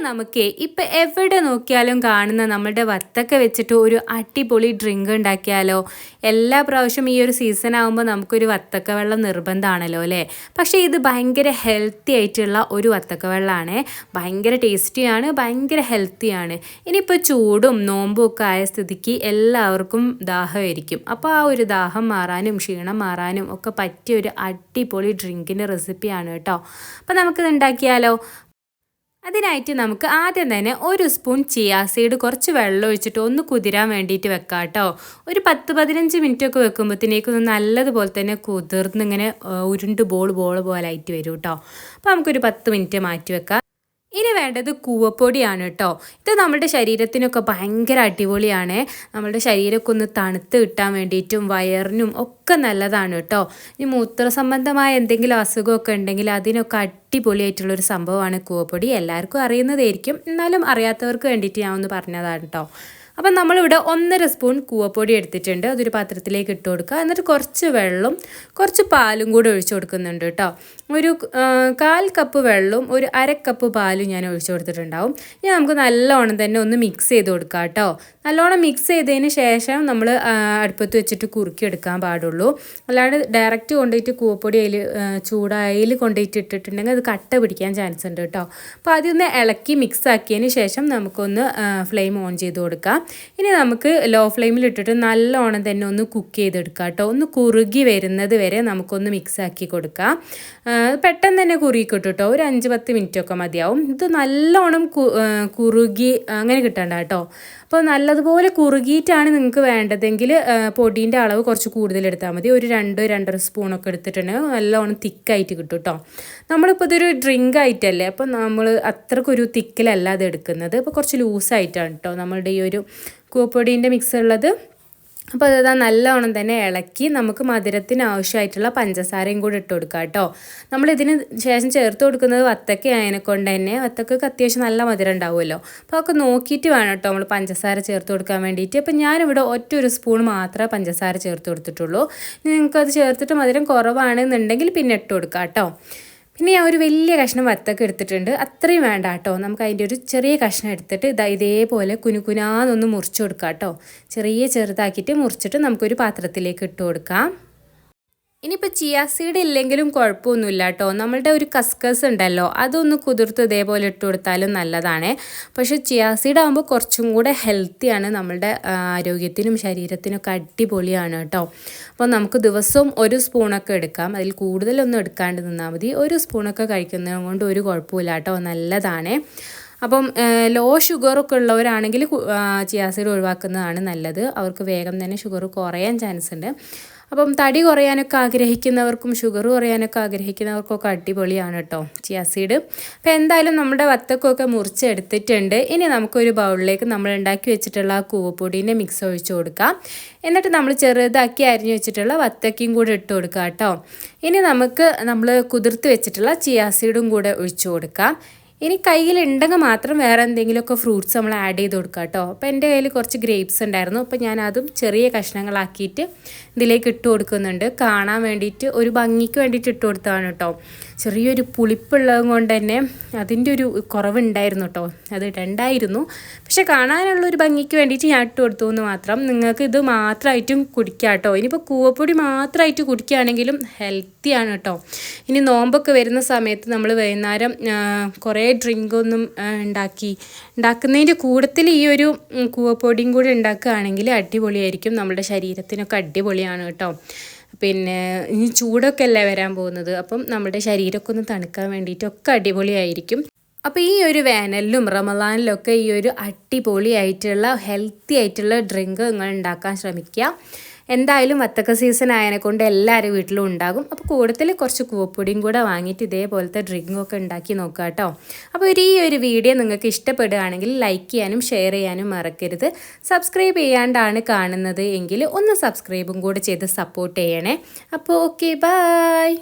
നമുക്ക് ഇപ്പം എവിടെ നോക്കിയാലും കാണുന്ന നമ്മളുടെ വത്തക്ക വെച്ചിട്ട് ഒരു അടിപൊളി ഡ്രിങ്ക് ഉണ്ടാക്കിയാലോ? എല്ലാ പ്രാവശ്യം ഈ ഒരു സീസൺ ആകുമ്പോൾ നമുക്കൊരു വത്തക്ക വെള്ളം നിർബന്ധമാണല്ലോ അല്ലേ? പക്ഷേ ഇത് ഭയങ്കര ഹെൽത്തി ആയിട്ടുള്ള ഒരു വത്തക്ക വെള്ളമാണ് ഭയങ്കര ടേസ്റ്റിയാണ് ഭയങ്കര ഹെൽത്തിയാണ് ഇനിയിപ്പോൾ ചൂടും നോമ്പും ഒക്കെ ആയ സ്ഥിതിക്ക് എല്ലാവർക്കും ദാഹമായിരിക്കും. അപ്പോൾ ആ ഒരു ദാഹം മാറാനും ക്ഷീണം മാറാനും ഒക്കെ പറ്റിയ ഒരു അടിപൊളി ഡ്രിങ്കിന്റെ റെസിപ്പിയാണ് കേട്ടോ. അപ്പോൾ നമുക്കിത് ഉണ്ടാക്കിയാലോ? അതിനായിട്ട് നമുക്ക് ആദ്യം തന്നെ ഒരു സ്പൂൺ ചിയാ സീഡ് കുറച്ച് വെള്ളം ഒഴിച്ചിട്ട് ഒന്ന് കുതിരാൻ വേണ്ടിയിട്ട് വെക്കാം കേട്ടോ ഒരു പത്ത് പതിനഞ്ച് മിനിറ്റ് ഒക്കെ വെക്കുമ്പോഴത്തേക്കും നല്ലതുപോലെ തന്നെ കുതിർന്നിങ്ങനെ ഉരുണ്ട് ബോൾ ബോൾ പോലെ ആയിട്ട് വരും കേട്ടോ അപ്പോൾ നമുക്കൊരു പത്ത് മിനിറ്റ് മാറ്റി വെക്കാം. ഇനി വേണ്ടത് കൂവപ്പൊടിയാണ് കേട്ടോ. ഇത് നമ്മുടെ ശരീരത്തിനൊക്കെ ഭയങ്കര അടിപൊളിയാണ്. നമ്മുടെ ശരീരമൊക്കെ ഒന്ന് തണുത്ത് കിട്ടാൻ വേണ്ടിയിട്ടും വയറിനും ഒക്കെ നല്ലതാണ് കേട്ടോ. ഇനി മൂത്ര സംബന്ധമായ എന്തെങ്കിലും അസുഖമൊക്കെ ഉണ്ടെങ്കിൽ അതിനൊക്കെ അടിപൊളിയായിട്ടുള്ളൊരു സംഭവമാണ് കൂവപ്പൊടി. എല്ലാവർക്കും അറിയുന്നതായിരിക്കും. എന്നാലും അറിയാത്തവർക്ക് വേണ്ടിയിട്ട് ഞാൻ ഒന്ന് പറഞ്ഞതാണ് കേട്ടോ. അപ്പം നമ്മളിവിടെ ഒന്നര സ്പൂൺ കൂവപ്പൊടി എടുത്തിട്ടുണ്ട്. അതൊരു പാത്രത്തിലേക്ക് ഇട്ട് കൊടുക്കുക. എന്നിട്ട് കുറച്ച് വെള്ളം കുറച്ച് പാലും കൂടി ഒഴിച്ചു കൊടുക്കുന്നുണ്ട് കേട്ടോ. ഒരു കാൽ കപ്പ് വെള്ളവും ഒരു അര കപ്പ് പാലും ഞാൻ ഒഴിച്ചു കൊടുത്തിട്ടുണ്ടാവും. ഇനി നമുക്ക് നല്ലോണം തന്നെ ഒന്ന് മിക്സ് ചെയ്ത് കൊടുക്കാം കേട്ടോ. നല്ലോണം മിക്സ് ചെയ്തതിന് ശേഷം നമ്മൾ അടുപ്പത്ത് വെച്ചിട്ട് കുറുക്കി എടുക്കാൻ പാടുള്ളൂ. അല്ലാണ്ട് ഡയറക്റ്റ് കൊണ്ടുപോയിട്ട് കൂവപ്പൊടി അതിൽ ചൂടായിൽ കൊണ്ടുപോയിട്ട് ഇട്ടിട്ടുണ്ടെങ്കിൽ അത് കട്ട പിടിക്കാൻ ചാൻസ് ഉണ്ട് കേട്ടോ. അപ്പോൾ ആദ്യം ഒന്ന് ഇളക്കി മിക്സ് ആക്കിയതിന് ശേഷം നമുക്കൊന്ന് ഫ്ലെയിം ഓൺ ചെയ്ത് കൊടുക്കാം. ഇനി നമുക്ക് ലോ ഫ്ലെയിമിൽ ഇട്ടിട്ട് നല്ലോണം തന്നെ ഒന്ന് കുക്ക് ചെയ്തെടുക്കാം കേട്ടോ. ഒന്ന് കുറുകി വരുന്നത് വരെ നമുക്കൊന്ന് മിക്സ് ആക്കി കൊടുക്കാം. പെട്ടെന്ന് തന്നെ കുറുകി കിട്ടും കേട്ടോ. ഒരു അഞ്ച് പത്ത് മിനിറ്റ് ഒക്കെ മതിയാവും. ഇത് നല്ലോണം കുറുകി അങ്ങനെ കിട്ടണ്ട കേട്ടോ. അപ്പോൾ നല്ലതുപോലെ കുറുകിയിട്ടാണ് നിങ്ങൾക്ക് വേണ്ടതെങ്കിൽ പൊടീന്റെ അളവ് കുറച്ച് കൂടുതൽ എടുത്താൽ മതി. ഒരു രണ്ട് രണ്ടര സ്പൂണൊക്കെ എടുത്തിട്ടുണ്ടെങ്കിൽ നല്ലോണം തിക്കായിട്ട് കിട്ടും കേട്ടോ. നമ്മളിപ്പോൾ ഇതൊരു ഡ്രിങ്ക് ആയിട്ടല്ലേ? അപ്പോൾ നമ്മൾ അത്രക്കൊരു തിക്കിലല്ല അത് എടുക്കുന്നത്. അപ്പോൾ കുറച്ച് ലൂസായിട്ടാണ് കേട്ടോ നമ്മളുടെ ഈ ഒരു കൂപ്പൊടീന്റെ മിക്സ് ഉള്ളത് അപ്പോൾ അതാ നല്ലവണ്ണം തന്നെ ഇളക്കി നമുക്ക് മധുരത്തിന് ആവശ്യമായിട്ടുള്ള പഞ്ചസാരയും കൂടി ഇട്ട് കൊടുക്കുക കേട്ടോ. നമ്മൾ ഇതിന് ശേഷം ചേർത്ത് കൊടുക്കുന്നത് വത്തക്ക ആയതിനെ കൊണ്ട് തന്നെ. വത്തക്കൊക്കെ അത്യാവശ്യം നല്ല മധുരം ഉണ്ടാവുമല്ലോ. അപ്പോൾ അതൊക്കെ നോക്കിയിട്ട് വേണം കേട്ടോ നമ്മൾ പഞ്ചസാര ചേർത്ത് കൊടുക്കാൻ വേണ്ടിയിട്ട്. അപ്പോൾ ഞാനിവിടെ ഒറ്റ ഒരു സ്പൂൺ മാത്രമേ പഞ്ചസാര ചേർത്ത് കൊടുത്തിട്ടുള്ളൂ. നിങ്ങൾക്കത് ചേർത്തിട്ട് മധുരം കുറവാണെന്നുണ്ടെങ്കിൽ പിന്നെ ഇട്ട് കൊടുക്കാം കേട്ടോ. പിന്നെ ഞാൻ ഒരു വലിയ കഷ്ണം വത്തക്ക എടുത്തിട്ടുണ്ട്. അത്രയും വേണ്ട കേട്ടോ നമുക്ക് അതിന്റെ ഒരു ചെറിയ കഷ്ണം എടുത്തിട്ട് ഇതാ ഇതേപോലെ കുനുകുനാന്നൊന്ന് മുറിച്ച് കൊടുക്കാം കേട്ടോ ചെറിയ ചെറുതാക്കിയിട്ട് മുറിച്ചിട്ട് നമുക്കൊരു പാത്രത്തിലേക്ക് ഇട്ട് കൊടുക്കാം. ഇനിയിപ്പോൾ ചിയാ സീഡ് ഇല്ലെങ്കിലും കുഴപ്പമൊന്നുമില്ല കേട്ടോ നമ്മളുടെ ഒരു കസ്കസ് ഉണ്ടല്ലോ അതൊന്ന് കുതിർത്ത് ഇതേപോലെ ഇട്ട് കൊടുത്താലും നല്ലതാണ്. പക്ഷേ ചിയാ സീഡ് ആകുമ്പോൾ കുറച്ചും കൂടെ ഹെൽത്തിയാണ് നമ്മളുടെ ആരോഗ്യത്തിനും ശരീരത്തിനൊക്കെ അടിപൊളിയാണ് കേട്ടോ. അപ്പോൾ നമുക്ക് ദിവസവും ഒരു സ്പൂണൊക്കെ എടുക്കാം. അതിൽ കൂടുതലൊന്നും എടുക്കാണ്ട് നിന്നാൽ മതി. ഒരു സ്പൂണൊക്കെ കഴിക്കുന്നത് കൊണ്ട് ഒരു കുഴപ്പമില്ല കേട്ടോ. നല്ലതാണ്. അപ്പം ലോ ഷുഗറൊക്കെ ഉള്ളവരാണെങ്കിൽ ചിയാസീഡ് ഒഴിവാക്കുന്നതാണ് നല്ലത്. അവർക്ക് വേഗം തന്നെ ഷുഗർ കുറയാൻ ചാൻസ് ഉണ്ട്. അപ്പം തടി കുറയാനൊക്കെ ആഗ്രഹിക്കുന്നവർക്കും ഷുഗർ കുറയാനൊക്കെ ആഗ്രഹിക്കുന്നവർക്കൊക്കെ അടിപൊളിയാണ് കേട്ടോ ചിയാസീഡ് അപ്പോൾ എന്തായാലും നമ്മുടെ വത്തക്കൊക്കെ മുറിച്ചെടുത്തിട്ടുണ്ട്. ഇനി നമുക്കൊരു ബൗളിലേക്ക് നമ്മൾ ഉണ്ടാക്കി വെച്ചിട്ടുള്ള ആ കൂവപ്പൊടീന്റെ മിക്സ് ഒഴിച്ചു കൊടുക്കാം. എന്നിട്ട് നമ്മൾ ചെറുതാക്കി അരിഞ്ഞു വെച്ചിട്ടുള്ള വത്തക്കയും കൂടെ ഇട്ട് കൊടുക്കാം കേട്ടോ. ഇനി നമുക്ക് നമ്മൾ കുതിർത്ത് വെച്ചിട്ടുള്ള ചിയാസീഡും കൂടെ ഒഴിച്ചു കൊടുക്കാം. ഇനി കയ്യിലുണ്ടെങ്കിൽ മാത്രം വേറെ എന്തെങ്കിലുമൊക്കെ ഫ്രൂട്ട്സ് നമ്മൾ ആഡ് ചെയ്ത് കൊടുക്കുക കേട്ടോ. അപ്പോൾ എന്റെ കയ്യിൽ കുറച്ച് ഗ്രേപ്സ് ഉണ്ടായിരുന്നു. അപ്പോൾ ഞാൻ അതും ചെറിയ കഷ്ണങ്ങളാക്കിയിട്ട് ഇതിലേക്ക് ഇട്ട് കൊടുക്കുന്നുണ്ട്. കാണാൻ വേണ്ടിയിട്ട് ഒരു ഭംഗിക്ക് വേണ്ടിയിട്ട് ഇട്ട് കൊടുത്തതാണ് കേട്ടോ. ചെറിയൊരു പുളിപ്പുള്ളത് കൊണ്ട് തന്നെ അതിന്റെ ഒരു കുറവുണ്ടായിരുന്നു കേട്ടോ. അത് ഇടണ്ടായിരുന്നു പക്ഷെ കാണാനുള്ള ഒരു ഭംഗിക്ക് വേണ്ടിയിട്ട് ഞാൻ ഇട്ട് കൊടുത്തു എന്ന് മാത്രം നിങ്ങൾക്ക് ഇത് മാത്രമായിട്ടും കുടിക്കാം കേട്ടോ. ഇനിയിപ്പോൾ കൂവപ്പൊടി മാത്രമായിട്ട് കുടിക്കുകയാണെങ്കിലും ഹെൽത്തിയാണ് കേട്ടോ. ഇനി നോമ്പൊക്കെ വരുന്ന സമയത്ത് നമ്മൾ വൈകുന്നേരം കുറേ ഡ്രിങ്കൊന്നും ഉണ്ടാക്കി. ഉണ്ടാക്കുന്നതിന്റെ കൂടത്തിൽ ഈ ഒരു കൂവപ്പൊടിയും കൂടി ഉണ്ടാക്കുകയാണെങ്കിൽ അടിപൊളിയായിരിക്കും. നമ്മുടെ ശരീരത്തിനൊക്കെ അടിപൊളിയാണ് കേട്ടോ. പിന്നെ ഇനി ചൂടൊക്കെ അല്ലേ വരാൻ പോകുന്നത്? അപ്പം നമ്മുടെ ശരീരമൊക്കെ ഒന്ന് തണുക്കാൻ വേണ്ടിയിട്ടൊക്കെ അടിപൊളിയായിരിക്കും. അപ്പോൾ ഈ ഒരു വേനലിലും റമദാനിലൊക്കെ ഈ ഒരു അടിപൊളിയായിട്ടുള്ള ഹെൽത്തി ആയിട്ടുള്ള ഡ്രിങ്ക് നിങ്ങൾ ഉണ്ടാക്കാൻ ശ്രമിക്കുക. എന്തായാലും വത്തക്ക സീസൺ ആയതിനെ കൊണ്ട് എല്ലാവരും വീട്ടിലും ഉണ്ടാകും. അപ്പോൾ കൂടുതൽ കുറച്ച് കൂവപ്പൊടിയും കൂടെ വാങ്ങിയിട്ട് ഇതേപോലത്തെ ഡ്രിങ്കൊക്കെ ഉണ്ടാക്കി നോക്കുക കേട്ടോ. അപ്പോൾ ഒരു ഈ ഒരു വീഡിയോ നിങ്ങൾക്ക് ഇഷ്ടപ്പെടുകയാണെങ്കിൽ ലൈക്ക് ചെയ്യാനും ഷെയർ ചെയ്യാനും മറക്കരുത്. സബ്സ്ക്രൈബ് ചെയ്യാണ്ടാണ് കാണുന്നത് എങ്കിൽ ഒന്ന് സബ്സ്ക്രൈബും കൂടെ ചെയ്ത് സപ്പോർട്ട് ചെയ്യണേ. അപ്പോൾ ഓക്കെ ബായ്